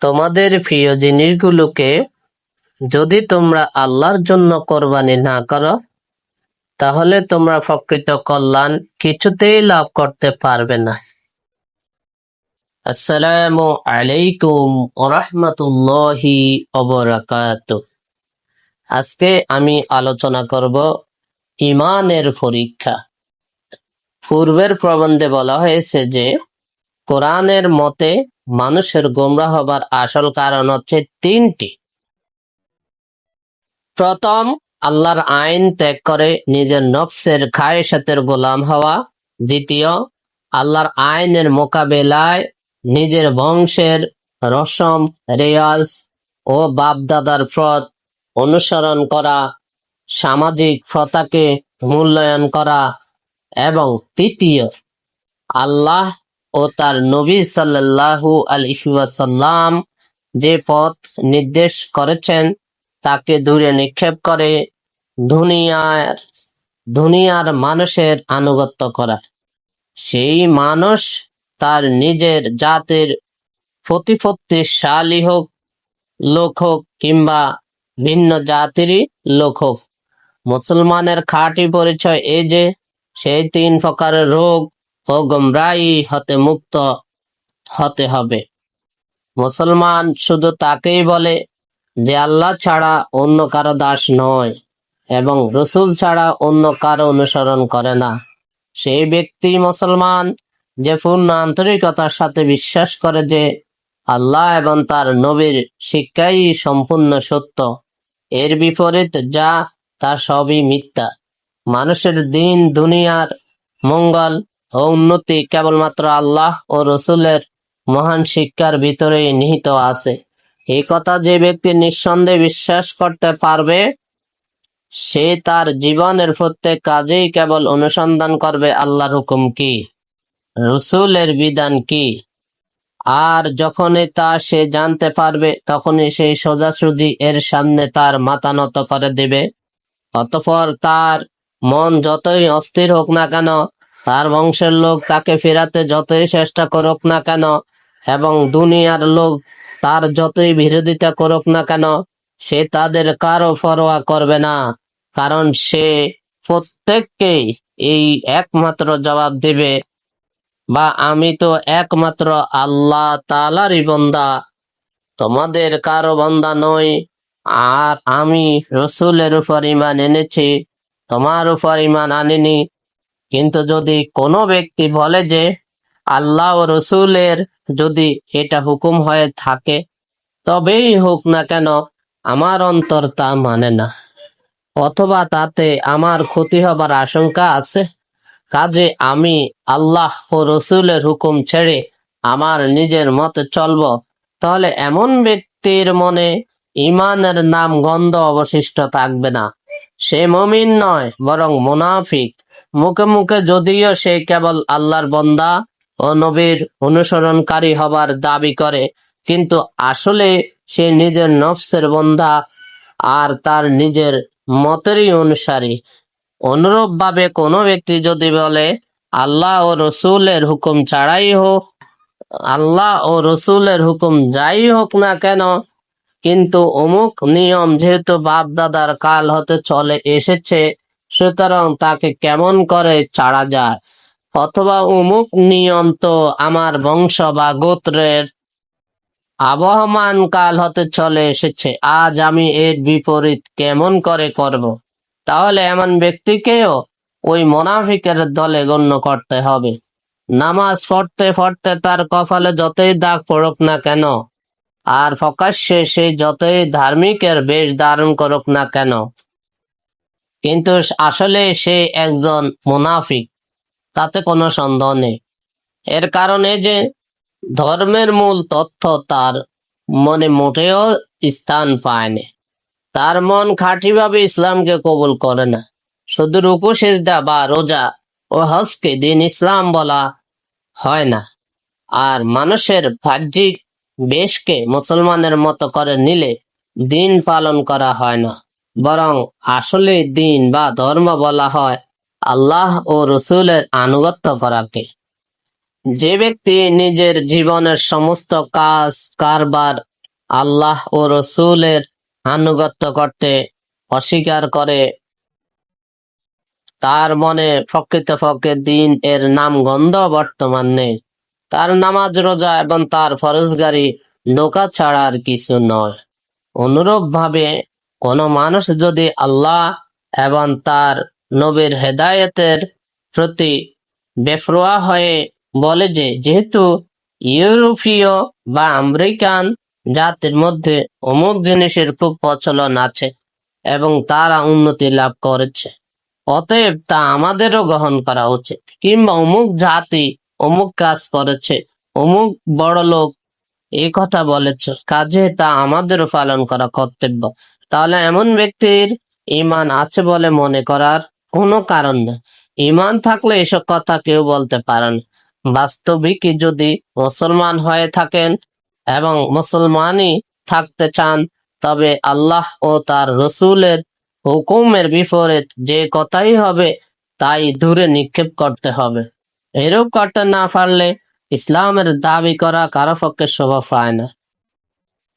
তোমাদের প্রিয় জিনিসগুলোকে যদি তোমরা আল্লাহর জন্য কোরবানি না করো, তাহলে তোমরা প্রকৃত কল্যাণ কিছুতেই লাভ করতে পারবে না। আসসালামু আলাইকুম ওরহমতুল্লাহি অবরাকাত আজকে আমি আলোচনা করব ইমানের পরীক্ষা। পূর্বের প্রবন্ধে বলা হয়েছে যে, কোরআনের মতে মানুষের গোমরা হবার আসল কারণ হচ্ছে তিনটি। প্রথম, আল্লাহর আইন ত্যাগ করে নিজের নফসের খায়েসাতের গোলাম হওয়া। দ্বিতীয়, আল্লাহর আইনের মোকাবেলায় নিজের বংশের রসম রেয়াজ ও বাপদাদার পথ অনুসরণ করা, সামাজিক প্রথাকে মূল্যায়ন করা এবং তৃতীয়, আল্লাহ ও তার নবী সাল্লাল্লাহু আলহিসাল্লাম যে পথ নির্দেশ করেছেন, তাকে দূরে নিক্ষেপ করে দুনিয়ার দুনিয়ার মানুষের আনুগত্য করা। সেই মানুষ তার নিজের জাতের প্রতিপত্তিশালী হোক, লোক হোক কিংবা ভিন্ন জাতিরই লোক হোক। মুসলমানের খাঁটি পরিচয় এই যে, সেই তিন প্রকারের রোগ ও গোমরাই হতে মুক্ত হতে হবে। মুসলমান শুধু তাকেই বলে যে আল্লাহ ছাড়া অন্য কারও দাস নয় এবং রসুল ছাড়া অন্য কারও অনুসরণ করে না। সেই ব্যক্তি মুসলমান যে পূর্ণ আন্তরিকতার সাথে বিশ্বাস করে যে আল্লাহ এবং তার নবীর শিক্ষাই সম্পূর্ণ সত্য, এর বিপরীত যা, তা সবই মিথ্যা। মানুষের দিন, দুনিয়ার মঙ্গল ও উন্নতি কেবলমাত্র আল্লাহ ও রসুলের মহান শিক্ষার ভিতরেই নিহিত আছে। এই কথা যে ব্যক্তি নিঃসন্দেহে বিশ্বাস করতে পারবে, সে তার জীবনের প্রত্যেক কাজেই কেবল অনুসন্ধান করবে আল্লাহর হুকুম কি, রসুলের বিধান কি। আর যখনই তা সে জানতে পারবে, তখনই সেই সোজাসুজি এর সামনে তার মাথা নত করে দেবে। অতঃপর তার মন যতই অস্থির হোক না কেন তার বংশের লোক তাকে ফেরাতে যতই চেষ্টা করুক না কেন, এবং দুনিয়ার লোক তার যতই বিরোধিতা করুক না কেন, সে তাদের কারও ফরোয়া করবে না, কারণ সে প্রত্যেককেই এই একমাত্র জবাব দেবে। বা আমি তো একমাত্র আল্লাহ তালারই বন্দা, তোমাদের কারও বন্দা নই, আর আমি রসুলের উপর ইমান এনেছি, তোমার উপর ইমান আনিনি কিন্তু যদি কোনো ব্যক্তি বলে যে আল্লাহ ও রসুলের যদি এটা হুকুম হয়ে থাকে, তবেই হোক না কেন আমার অন্তর তা মানে না। অথবা তাতে আমার ক্ষতি হবার আশঙ্কা আছে। কাজে আমি আল্লাহ ও রসুলের হুকুম ছেড়ে আমার নিজের মতে চলব। তাহলে এমন ব্যক্তির মনে ইমানের নাম গন্ধ অবশিষ্ট থাকবে না। সে মমিন নয়, বরং মুনাফিক। মুখে মুখে যদিও সে কেবল আল্লাহর বন্দা ও নবীর অনুসরণকারী হবার দাবি করে, কিন্তু আসলে সে নিজের নফসের বন্দা আর তার নিজের মতেরই অনুসারী। অনুরূপ ভাবে কোনো ব্যক্তি যদি বলে, আল্লাহ ও রসুলের হুকুম ছাড়াই হোক, আল্লাহ ও রসুলের হুকুম যাই হোক না কেন? কিন্তু অমুক নিয়ম যেহেতু বাপ দাদার কাল হতে চলে এসেছে সুতরাং তাকে কেমন করে ছাড়া যায় অথবা উমুক নিয়ম তো আমার বংশ বা গোত্রের আবহমান কাল হতে চলে এসেছে, আজ আমি এর বিপরীত কেমন করে করব। তাহলে এমন ব্যক্তিকেও ওই মোনাফিকের দলে গণ্য করতে হবে নামাজ পড়তে পড়তে তার কপালে যতই দাগ পড়ুক না কেন, আর প্রকাশ্যে সে যতই ধার্মিকের বেশ ধারণ করুক না কেন কিন্তু আসলে সে একজন মুনাফিক, তাতে কোনো সন্দেহ নেই। এর কারণে যে ধর্মের মূল তথ্য তার মনে মোটেও স্থান পায়নি। তার মন খাঁটিভাবে ইসলামকে কবুল করে না। শুধু রুকু, সেজদা বা রোজা ও হজকে দিন ইসলাম বলা হয় না। আর মানুষের বাহ্যিক বেশকে মুসলমানের মতো করে নিলে দিন পালন করা হয় না। বরং আসলে দিন বা ধর্ম বলা হয় আল্লাহ ও রসুলের আনুগত্য করাকে। যে ব্যক্তি নিজের জীবনের সমস্ত কাজ, কারবার আল্লাহ ও রসুলের আনুগত্য করতে অস্বীকার করে, তার মনে প্রকৃতপক্ষে দিন এর নাম গন্ধ বর্তমান নেই। তার নামাজ, রোজা এবং তার ফরজগারি নৌকা ছাড়া আর কিছু নয়। অনুরূপ ভাবে কোন মানুষ যদি আল্লাহ এবং তার নবীর হেদায়েতের প্রতি বেফরোয়া হয়ে বলে যে, যেহেতু ইউরোপীয় বা আমেরিকান জাতির মধ্যে অমুক জিনিসের খুব প্রচলন আছে এবং তারা উন্নতি লাভ করেছে, অতএব তা আমাদেরও গ্রহণ করা উচিত। কিংবা অমুক জাতি অমুক কাজ করেছে, অমুক বড় লোক এই কথা বলেছে, কাজে তা আমাদেরও পালন করা কর্তব্য। তাহলে এমন ব্যক্তির ইমান আছে বলে মনে করার কোনো কারণ নেই। ইমান থাকলে এসব কথা কেউ বলতে পারে না। বাস্তবিক যদি মুসলমান হয়ে থাকেন এবং মুসলমানই থাকতে চান, তবে আল্লাহ ও তার রসুলের হুকুমের বিপরীত যে কথাই হবে, তাই দূরে নিক্ষেপ করতে হবে। এরূপ করতে না পারলে ইসলামের দাবি করা কারও পক্ষে শোভা পায় না।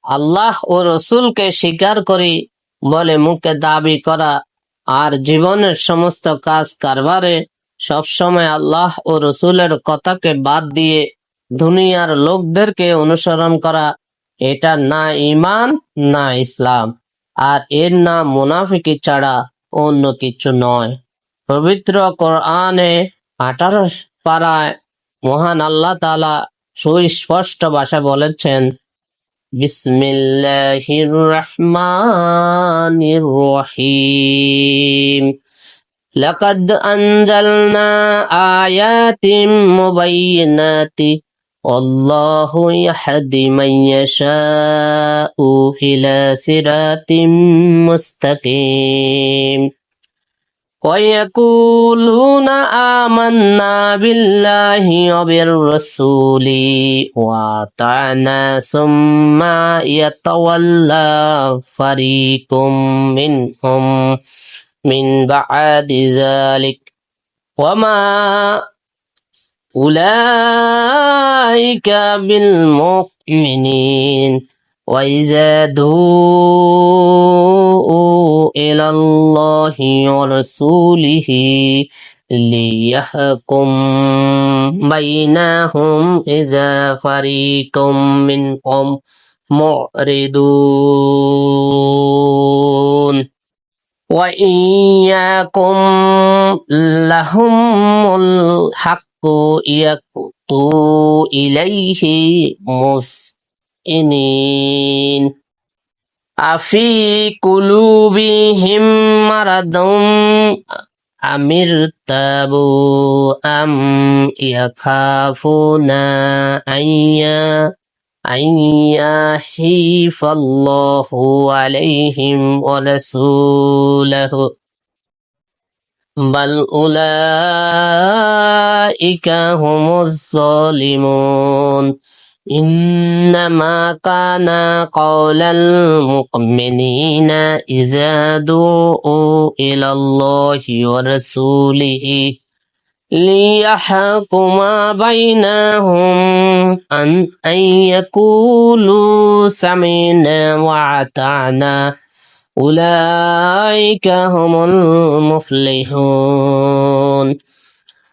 আল্লাহ ও রসুলকে স্বীকার করি বলে মুখে দাবি করা আর জীবনের সমস্ত কাজ কারবারে সবসময় আল্লাহ ও রসুলের কথাকে বাদ দিয়ে দুনিয়ার লোকদেরকে অনুসরণ করা, এটা না ইমান না ইসলাম। আর এর নাম মুনাফিকি ছাড়া অন্য কিছু নয়। পবিত্র কোরআনে আঠারো পাড়ায় মহান আল্লাহ তালা সুস্পষ্ট ভাষায় বলেছেন بسم الله الرحمن الرحيم. لقد أنزلنا آيات مبينات. والله يهدي من يشاء إلى صراط مستقيم. ويقولون آمنا بالله وبالرسول وأطعنا ثم يتولى فريق منهم من بعد ذلك. وما أولئك بالمؤمنين. وإذا إلى الله ورسوله ليحكم بينهم إذا فريق منهم معرضون وإن يكن لهم الحق يقطوا إليه مسئنين أفي قلوبهم مرض أم ارتابوا أم يخافون أن أن يحيف الله عليهم ورسوله. بل أولئك هم الظالمون. إنما كان قول المؤمنين إذا دعوا إلى الله ورسوله ليحكم بينهم أن, أن يقولوا سمعنا وأطعنا. أولئك هم المفلحون.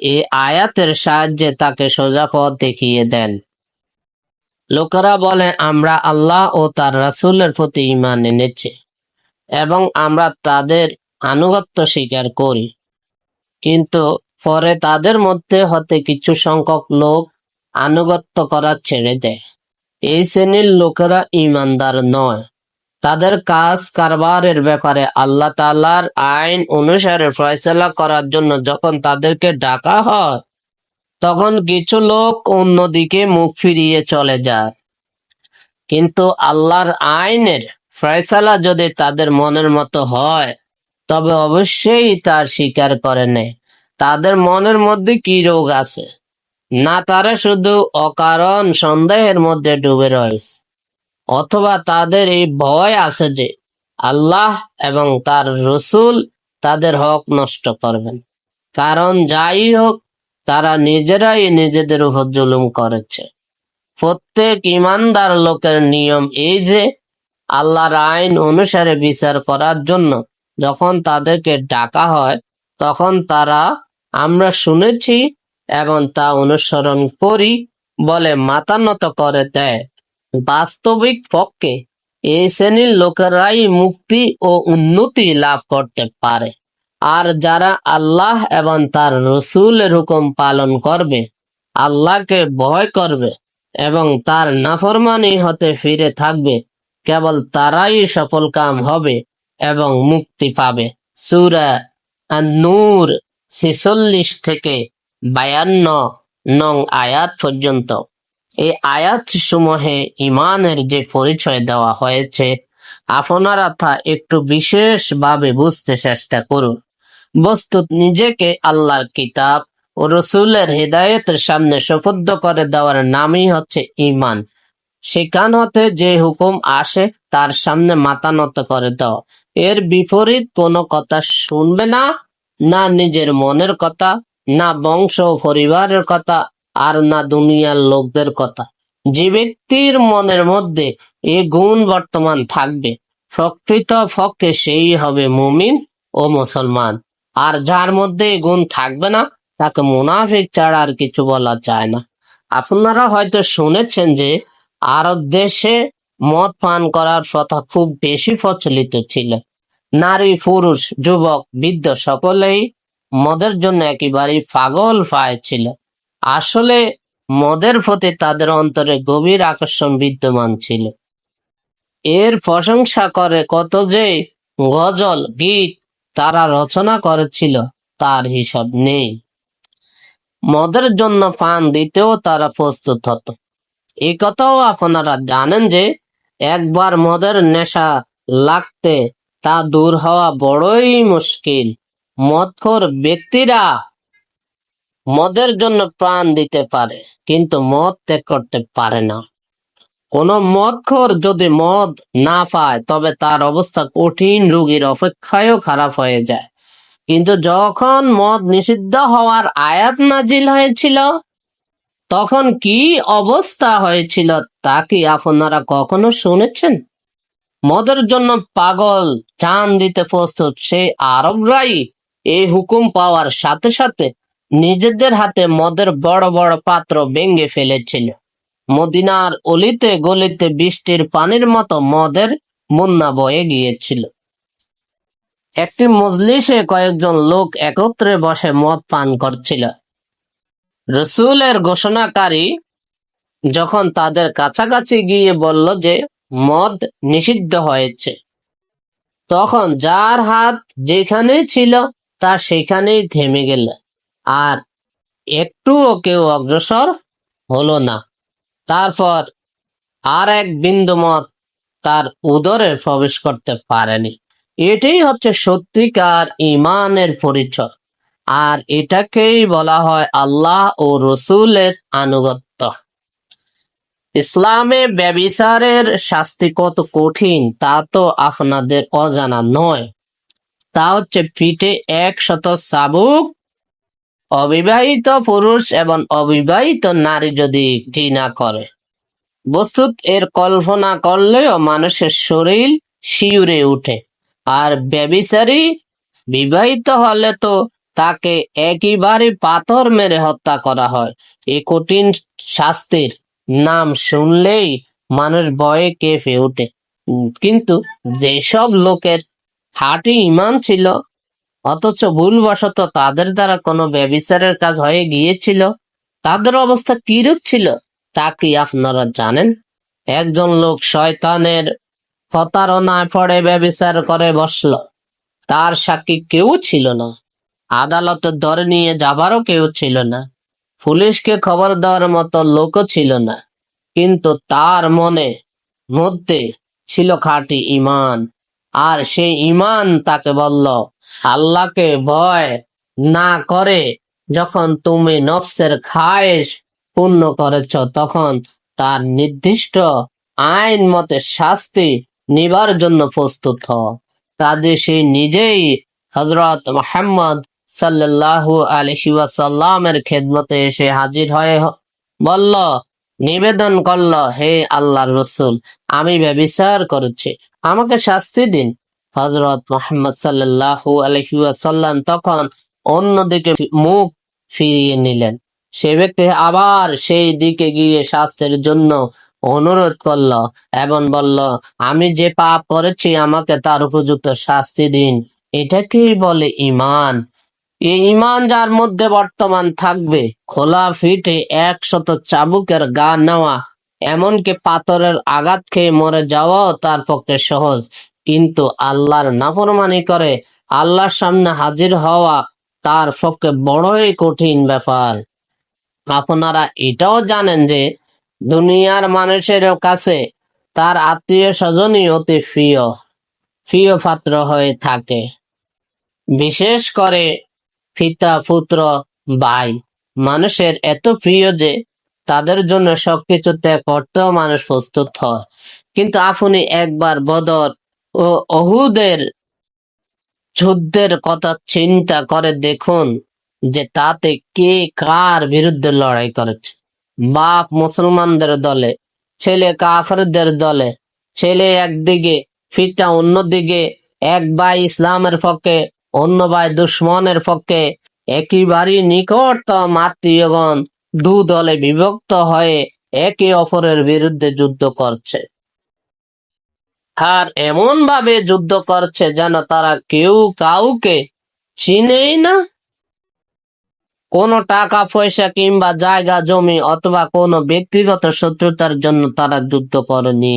এই আয়াতের সাহায্যে তাকে সোজা পথ দেখিয়ে দেন। লোকেরা বলে, আমরা আল্লাহ ও তার রাসূলের প্রতি ঈমান এনেছি এবং আমরা তাদের আনুগত্য স্বীকার করি। কিন্তু পরে তাদের মধ্যে হতে কিছু সংখ্যক লোক আনুগত্য করা ছেড়ে দেয়। এই শ্রেণির লোকেরা ইমানদার নয়। তাদের কাজ কারবারের ব্যাপারে আল্লাহ তাআলার আইন অনুসারে ফয়সালা করার জন্য যখন তাদেরকে ডাকা হয়, তখন কিছু লোক অন্যদিকে মুখ ফিরিয়ে চলে যায়। কিন্তু আল্লাহর আইনের ফয়সালা যদি তাদের মনের মতো হয়, তবে অবশ্যই তার স্বীকার করে নেয়। তাদের মনের মধ্যে কি রোগ আছে? না, তারা শুধু অকারণ সন্দেহের মধ্যে ডুবে রয়েছে। অথবা তাদের এই ভয় আছে যে আল্লাহ এবং তার রসুল তাদের হক নষ্ট করবেন। কারণ যাই হোক, তারা নিজেরাই নিজেদের উপর জুলুম করেছে। প্রত্যেক ইমানদার লোকের নিয়ম এই যে, আল্লাহর আইন অনুসারে বিচার করার জন্য যখন তাদেরকে ডাকা হয়, তখন তারা আমরা শুনেছি এবং তা অনুসরণ করি বলে মাতানত করে দেয়। বাস্তবিক পক্ষে এই শ্রেণির লোকেরাই মুক্তি ও উন্নতি লাভ করতে পারে। আর যারা আল্লাহ এবং তার রসুলের হুকুম পালন করবে, আল্লাহকে ভয় করবে এবং তার নাফরমানি হতে ফিরে থাকবে, কেবল তারাই সফল কাম হবে এবং মুক্তি পাবে। সুরা নূর ছেচল্লিশ থেকে বায়ান্ন নং আয়াত পর্যন্ত। এই আয়াত সমূহে ইমানের যে পরিচয় দেওয়া হয়েছে, আপনারা তা একটু বিশেষভাবে বুঝতে চেষ্টা করুন। বস্তুত নিজেকে আল্লাহর কিতাব ও রসুলের হৃদায়তের সামনে সুপদ্ধ করে দেওয়ার নামই হচ্ছে ইমান সেখান হতে যে হুকুম আসে, তার সামনে মাথা নত করে দেওয়া এর বিপরীত কোনো কথা শুনবে না না নিজের মনের কথা, না বংশ পরিবারের কথা আর না দুনিয়ার লোকদের কথা। যে ব্যক্তির মনের মধ্যে এ গুণ বর্তমান থাকবে, প্রকৃত পক্ষে সেই হবে মুমিন ও মুসলমান। আর যার মধ্যে এ গুণ থাকবে না, তাকে মুনাফিক ছাড়া আর কিছু বলা যায় না। আপনারা হয়তো শুনেছেন যে আরব দেশে মদ পান করার প্রথা খুব বেশি প্রচলিত ছিল। নারী, পুরুষ, যুবক, বৃদ্ধ সকলেই মদের জন্য একেবারেই পাগল পায় ছিল। আসলে মদের প্রতি তাদের অন্তরে গভীর আকর্ষণ বিদ্যমান ছিল। এর প্রশংসা করে কত যে গজল, গীত তারা রচনা করেছিল, তার হিসাব নেই। মদের জন্য পান দিতেও তারা প্রস্তুত হতো। এই কথাও আপনারা জানেন যে, একবার মদের নেশা লাগতে তা দূর হওয়া বড়ই মুশকিল। মদখোর ব্যক্তিরা মদের জন্য প্রাণ দিতে পারে, কিন্তু মদ ত্যাগ করতে পারে না। কোন মদখোর যদি মদ না পায়, তবে তার অবস্থা কঠিন রোগীর অপেক্ষায়ও খারাপ হয়ে যায়। কিন্তু যখন মদ নিষিদ্ধ হওয়ার আয়াত নাজিল হয়েছিল, তখন কি অবস্থা হয়েছিল তা কি আপনারা কখনো শুনেছেন? মদের জন্য পাগল চান দিতে প্রস্তুত সেই আরবরাই এই হুকুম পাওয়ার সাথে সাথে নিজেদের হাতে মদের বড় বড় পাত্র ভেঙে ফেলেছিল। মদিনার অলিতে গলিতে বৃষ্টির পানির মতো মদের মুন্না বয়ে গিয়েছিল। একটি মজলিসে কয়েকজন লোক একত্রে বসে মদ পান করছিল। রসুলের ঘোষণাকারী যখন তাদের কাছাকাছি গিয়ে বলল যে, মদ নিষিদ্ধ হয়েছে, তখন যার হাত যেখানে ছিল তা সেখানেই থেমে গেল। আর একটুও কেউ অগ্রসর হলো না। তারপর আর এক বিন্দু মত তার উদরে প্রবেশ করতে পারেনি। এটাই হচ্ছে সত্যিকার ইমানের পরিচয়। আর এটাকেই বলা হয় আল্লাহ ও রসুলের আনুগত্য। ইসলামে ব্যবিচারের শাস্তি কত কঠিন তা তো আপনাদের অজানা নয়। তা হচ্ছে পিঠে একশত চাবুক অবিবাহিত পুরুষ এবং অবিবাহিত নারী যদি জিনা করে। বস্তুত এর কল্পনা করলেও মানুষের শরীর শিউরে উঠে। আর ব্যবিচারী বিবাহিত হলে তো তাকে একইবারে পাথর মেরে হত্যা করা হয়। এই কঠিন শাস্তির নাম শুনলেই মানুষ ভয়ে কেঁপে ওঠে। কিন্তু যেসব লোকের খাঁটি ইমান ছিল অথচ ভুলবশত তাদের দ্বারা কোনো ব্যবিচারের কাজ হয়ে গিয়েছিল। তাদের অবস্থা কিরূপ ছিল, তা কি আপনারা জানেন? একজন লোক শয়তানের প্রতারণায় পড়ে ব্যবিচার করে বসল। তার সাক্ষী কেউ ছিল না। আদালতে ধরে নিয়ে যাবারও কেউ ছিল না। পুলিশকে খবর দেওয়ার মতো লোকও ছিল না। কিন্তু তার মনে মধ্যে ছিল খাঁটি ইমান। আর সে ইমান তাকে বলল, আল্লাহকে ভয় না করে যখন তুমি নফসের খায়েশ পূর্ণ করেছ, তখন তার নির্দিষ্ট আইন মতে শাস্তি নিবার জন্য প্রস্তুত কাজে সে নিজেই হজরত মোহাম্মদ সাল্লাল্লাহু আলহি ওয়াসাল্লামের খেদমতে এসে হাজির হয়ে বলল নিবেদন করল, হে আল্লাহর রসুল, আমি ব্যবিচার করছি। আমাকে শাস্তি দিন। হজরত মোহাম্মদ সাল্লাল্লাহু আলহি ওয়াসাল্লাম তখন অন্যদিকে মুখ ফিরিয়ে নিলেন। সে ব্যক্তি আবার সেই দিকে গিয়ে শাস্তির জন্য অনুরোধ করল এবং বলল, আমি যে পাপ করেছি, আমাকে তার উপযুক্ত শাস্তি দিন। এটাকেই বলে ইমান এই ইমান যার মধ্যে বর্তমান থাকবে। খোলা ফিটে একশত চাবুকের গা নেওয়া, এমনকি পাথরের আঘাত খেয়ে মরে যাওয়াও তার পক্ষে সহজ। কিন্তু আল্লাহর নাফরমানি করে, আল্লাহর সামনে হাজির হওয়া তার পক্ষে বড়ই কঠিন ব্যাপার। আপনারা এটাও জানেন যে, দুনিয়ার মানুষের কাছে তার আত্মীয় স্বজনই অতি প্রিয় প্রিয় পাত্র হয়ে থাকে। বিশেষ করে পিতা, পুত্র, ভাই। মানুষের এত প্রিয় যে তাদের জন্য সবকিছু ত্যাগ করতেও মানুষ প্রস্তুত হয়। কিন্তু আপনি একবার বদর ও অহুদের যুদ্ধের কথা চিন্তা করে দেখুন যে তাতে কে কার বিরুদ্ধে লড়াই করেছে। বাপ মুসলমানদের দলে, ছেলে কাফেরদের দলে, ছেলে একদিকে ফিটা অন্যদিকে, এক ভাই ইসলামের পক্ষে অন্য ভাই দুশ্মনের পক্ষে একেবারেই নিকটতম আত্মীয়গণ দু দলে বিভক্ত হয়ে একে অপরের বিরুদ্ধে যুদ্ধ করছে। আর এমন ভাবে যুদ্ধ করছে যেন তারা কেউ কাউকে চিনেই না। কোনো টাকা, পয়সা কিংবা জায়গা, জমি অথবা কোনো ব্যক্তিগত শত্রুতার জন্য তারা যুদ্ধ করেনি।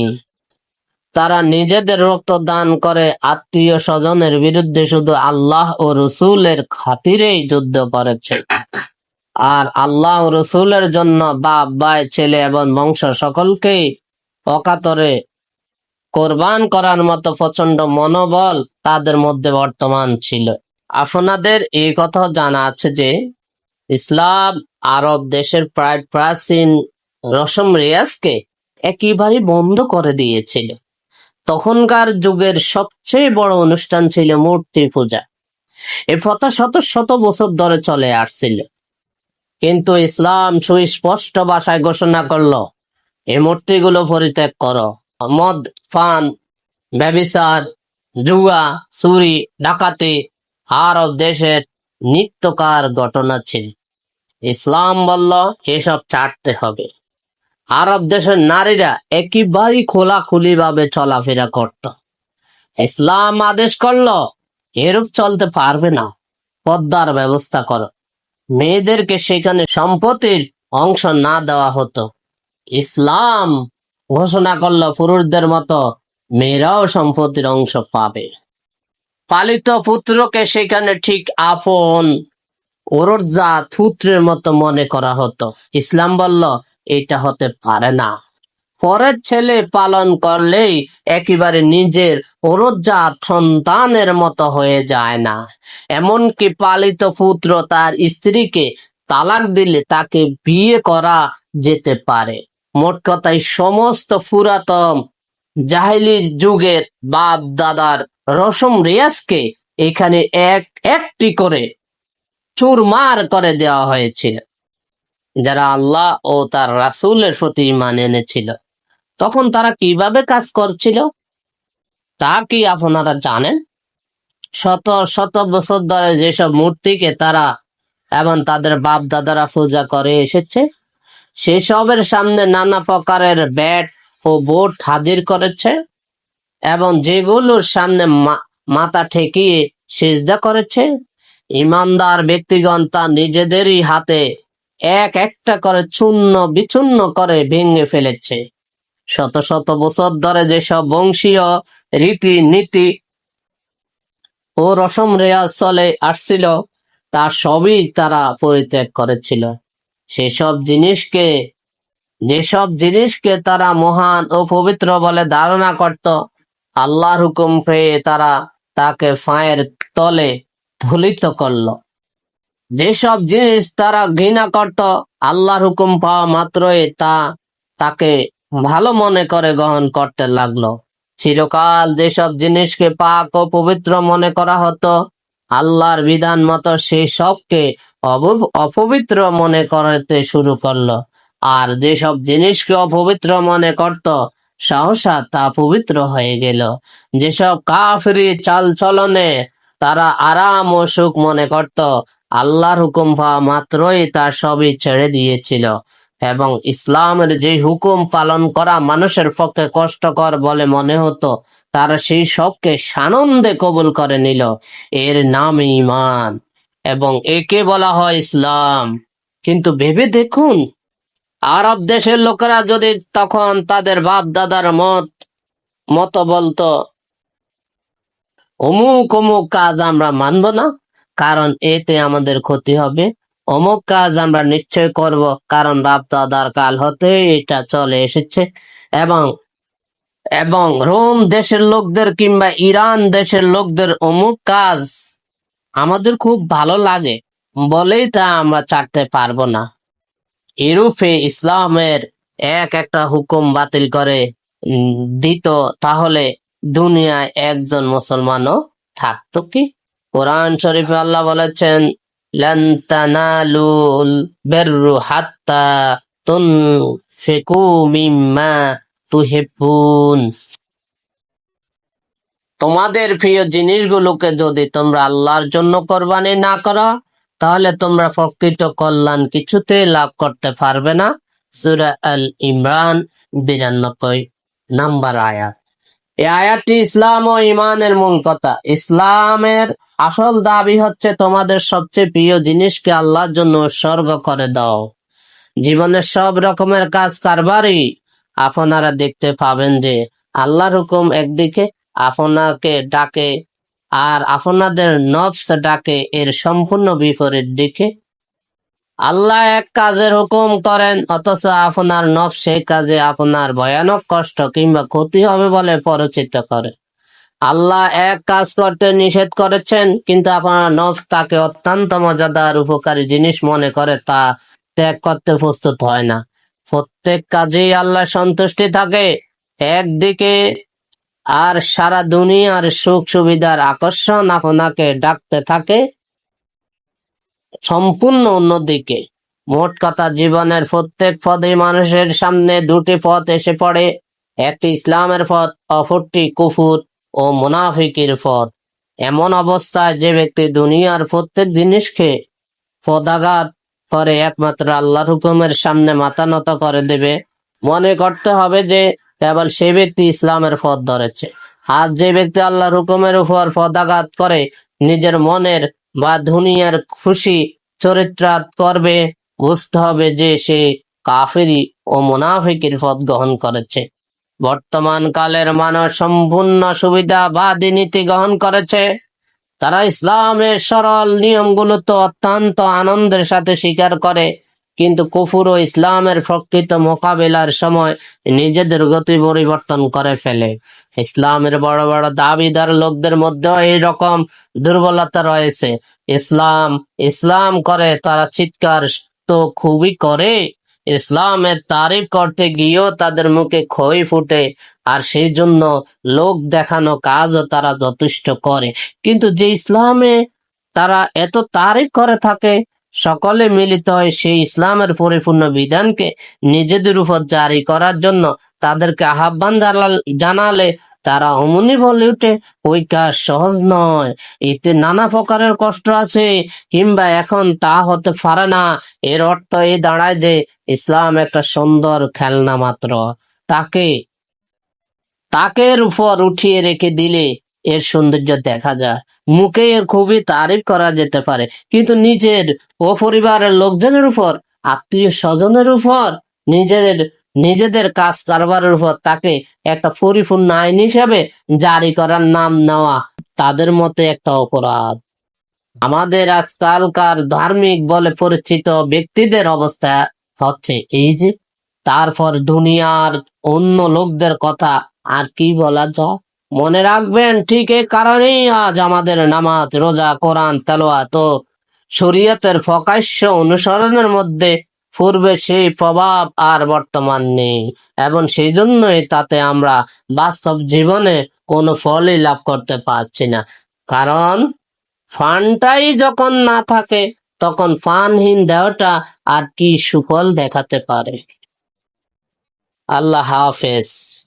তারা নিজেদের রক্ত দান করে আত্মীয় স্বজনের বিরুদ্ধে শুধু আল্লাহ ও রসুলের খাতিরেই যুদ্ধ করেছে। আর আল্লাহ রসুলের জন্য বাপ, ভাই, ছেলে এবং বংশ সকলকেই অকাতরে কোরবান করার মতো প্রচণ্ড মনোবল তাদের মধ্যে বর্তমান ছিল। আপনাদের এই কথাও জানা আছে যে ইসলাম আরব দেশের প্রায় প্রাচীন রসম রেয়াজকে একেবারে বন্ধ করে দিয়েছিল। তখনকার যুগের সবচেয়ে বড় অনুষ্ঠান ছিল মূর্তি পূজা। এ প্রথা শত শত বছর ধরে চলে আসছিল। কিন্তু ইসলাম সুস্পষ্ট ভাষায় ঘোষণা করল, এই মূর্তিগুলো পরিত্যাগ করো। মদ, পান, ব্যবিচার, জুয়া, চুরি, ডাকাতি, আরব দেশের নিত্যকার ঘটনা ছিল। ইসলাম বলল, এসব ছাড়তে হবে। আরব দেশের নারীরা একেবারেই খোলাখুলি ভাবে চলাফেরা করত। ইসলাম আদেশ করল, এরূপ চলতে পারবে না, পদ্মার ব্যবস্থা করো। মেয়েদেরকে সেখানে সম্পত্তির অংশ না দেওয়া হতো। ইসলাম ঘোষণা করল, পুরুষদের মতো মেয়েরাও সম্পত্তির অংশ পাবে। পালিত পুত্রকে সেখানে ঠিক আপন ওরজাত পুত্রের মতো মনে করা হতো। ইসলাম বলল এটা হতে পারে না। পরের ছেলে পালন করলেই একেবারে নিজের ওরজাত সন্তানের মতো হয়ে যায় না। এমনকি পালিত পুত্র তার স্ত্রীকে তালাক দিলে তাকে বিয়ে করা যেতে পারে। মোট কথায় সমস্ত পুরাতন জাহিলি যুগের বাপ দাদার রসম রিয়াজকে এখানে এক একটি করে চুরমার করে দেওয়া হয়েছিল যারা আল্লাহ ও তার রাসূলের প্রতি ইমান এনেছিল, তখন তারা কীভাবে কাজ করছিল? তা কি আপনারা জানেন? শত শত বছর ধরে যেসব মূর্তিকে তারা এবং তাদের বাপ দাদারা পূজা করে এসেছে, সেসবের সামনে নানা প্রকারের ব্যাট ও বোট হাজির করেছে এবং যেগুলোর সামনে মাথা ঠেকিয়ে সেজদা করেছে। ইমানদার ব্যক্তিগণ তা নিজেদেরই হাতে এক একটা করে চূর্ণ বিচূর্ণ করে ভেঙে ফেলেছে। শত শত বছর ধরে যেসব বংশীয় রীতি নীতি ও রসম রেয়াজ চলে আসছিল তা সবই তারা পরিত্যাগ করেছিল। সেসব জিনিসকে, যেসব জিনিসকে তারা মহান ও পবিত্র বলে ধারণা করত, আল্লাহর হুকুম পেয়ে তারা তাকে ফায়ের তলে ধলিত করল। যেসব জিনিস তারা ঘৃণা করত, আল্লাহর হুকুম পাওয়া মাত্রই তা তাকে ভালো মনে করে গ্রহণ করতে লাগল। চিরকাল যেসব জিনিসকে পাক ও পবিত্র মনে করা হতো, আল্লাহর বিধান মতো সেই সবকে অপবিত্র মনে করতে শুরু করল। আর যেসব জিনিসকে অপবিত্র মনে করত, সহসা তা পবিত্র হয়ে গেল। যেসব কাফরি চাল চলনে তারা আরাম ও সুখ মনে করত আল্লাহর হুকুম পাওয়া মাত্রই তা সবই ছেড়ে দিয়েছিল। এবং ইসলামের যে হুকুম পালন করা মানুষের পক্ষে কষ্টকর বলে মনে হতো, তারা সেই সবকে সানন্দে কবুল করে নিল। এর নাম ইমান এবং একে বলা হয় ইসলাম। কিন্তু ভেবে দেখুন, আরব দেশের লোকেরা যদি তখন তাদের বাপ দাদার মত মত বলতো অমুক অমুক কাজ আমরা মানব না? কারণ এতে আমাদের ক্ষতি হবে। অমুক কাজ আমরা নিশ্চয় করব, কারণ বাপ দাদার কাল হতে এটা চলে এসেছে। এবং এবং রোম দেশের লোকদের কিংবা ইরান দেশের লোকদের অমুক কাজ আমাদের খুব ভালো লাগে, বলেই তা আমরা ছাড়তে পারব না। এরূপে ইসলামের এক একটা হুকুম বাতিল করে দিত, তাহলে দুনিয়ায় একজন মুসলমানও থাকতো কি? কোরআন শরীফে আল্লাহ বলেছেন তোমাদের প্রিয় জিনিসগুলোকে যদি তোমরা আল্লাহর জন্য কোরবানি না করো, তাহলে তোমরা প্রকৃত কল্যাণ কিছুতে লাভ করতে পারবে না। সুরা আল ইমরান বিরানব্বই নাম্বার আয়াত। এই আয়াতটি ইসলাম ও ইমানের মূল কথা। ইসলামের আসল দাবি হচ্ছে তোমাদের সবচেয়ে প্রিয় জিনিসকে আল্লাহর জন্য উৎসর্গ করে দাও। জীবনের সব রকমের কাজ কারবারই আপনারা দেখতে পাবেন যে আল্লাহর হুকুম একদিকে, আপনাকে ডাকে, আর আপনাদের নফস ডাকে এর সম্পূর্ণ বিপরীত দিকে। আল্লাহ এক কাজের হুকুম করেন, অথচ আপনার নফ সেই কাজে আপনার ভয়ানক কষ্ট কিংবা ক্ষতি হবে বলে পরিচিত করে। আল্লাহ এক কাজ করতে নিষেধ করেছেন, কিন্তু আপনার নফস তাকে অত্যন্ত মজাদার উপকারী জিনিস মনে করে তা ত্যাগ করতে প্রস্তুত হয় না। প্রত্যেক কাজেই আল্লাহ সন্তুষ্টি থাকে, একদিকে আর সারা দুনিয়ার সুখ সুবিধার আকর্ষণ আপনাকে ডাকতে থাকে সম্পূর্ণ অন্যদিকে। মোট কথা, জীবনের প্রত্যেক পদে মানুষের সামনে দুটি পথ এসে পড়ে। একটি ইসলামের পথ, অপরটি কুফুর ও মুনাফিকের পথ। এমন অবস্থায় যে ব্যক্তি দুনিয়ার প্রত্যেক জিনিসকে পদাঘাত করে, একমাত্র আল্লাহর হুকুমের সামনে মাথা নত করে দেবে। মনে করতে হবে যে, কেবল সে ব্যক্তি ইসলামের পথ ধরেছে। আর যে ব্যক্তি আল্লাহর হুকুমের উপর পদাঘাত করে, নিজের মনের বা দুনিয়ার খুশি চরিত্রাত করবে, বুঝতে হবে যে সে কাফেরি ও মুনাফিকের পথ গ্রহণ করেছে। বর্তমান কালের মানুষ সম্পূর্ণ সুবিধা বা দিনীতি গ্রহণ করেছে। তারা ইসলামের সরল নিয়মগুলো তো অত্যন্ত আনন্দের সাথে স্বীকার করে। কিন্তু কুফুর ও ইসলামের প্রকৃত মোকাবিলার সময় নিজেদের গতি পরিবর্তন করে ফেলে। ইসলামের বড় বড় দাবিদার লোকদের মধ্যেও এই রকম দুর্বলতা রয়েছে। ইসলাম ইসলাম করে তারা চিৎকার তো খুবই করে। ইসলামের তারিফ করতে গিয়েও তাদের মুখে খই ফুটে আর সেই জন্য লোক দেখানো কাজও তারা যথেষ্ট করে। কিন্তু যে ইসলামে তারা এত তারিফ করে থাকে সকলে মিলিত হয় সেই ইসলামের পরিপূর্ণ বিধানকে নিজেদের উপর জারি করার জন্য তাদেরকে আহ্বান জানাল- তারা অমনি বলে উঠে ওই কাজ সহজ নয়। এতে নানা প্রকারের কষ্ট আছে, কিংবা এখন তা হতে পারে না। এর অর্থ এই দাঁড়ায় যে ইসলাম একটা সুন্দর খেলনা মাত্র। তাকে তাকের উপর উঠিয়ে রেখে দিলে এর সৌন্দর্য দেখা যায়। মুখে এর খুবই তারিফ করা যেতে পারে, কিন্তু নিজের ও পরিবারের লোকজনের উপর, আত্মীয় স্বজনের উপর, নিজেদের নিজেদের কাজ কারবারের উপর তাকে একটা পরিপূর্ণ আইন হিসাবে জারি করার নাম নেওয়া তাদের মতে একটা অপরাধ। আমাদের আজকালকার ধার্মিক বলে পরিচিত ব্যক্তিদের অবস্থা হচ্ছে এই যে, তারপর দুনিয়ার অন্য লোকদের কথা আর কি বলা যায়? মনে রাখবেন, ঠিক এই কারণেই আজ আমাদের নামাজ, রোজা, কোরআন তেলোয়াত ও শরীয়তের প্রকাশ্য অনুসরণের মধ্যে পূর্বে সেই প্রভাব আর বর্তমান নেই। এবং সেই জন্যই তাতে আমরা বাস্তব জীবনে কোনো ফলই লাভ করতে পারছি না। কারণ, ফানটাই যখন না থাকে, তখন ফানহীন দেহটা আর কি সুফল দেখাতে পারে। আল্লাহ হাফেজ।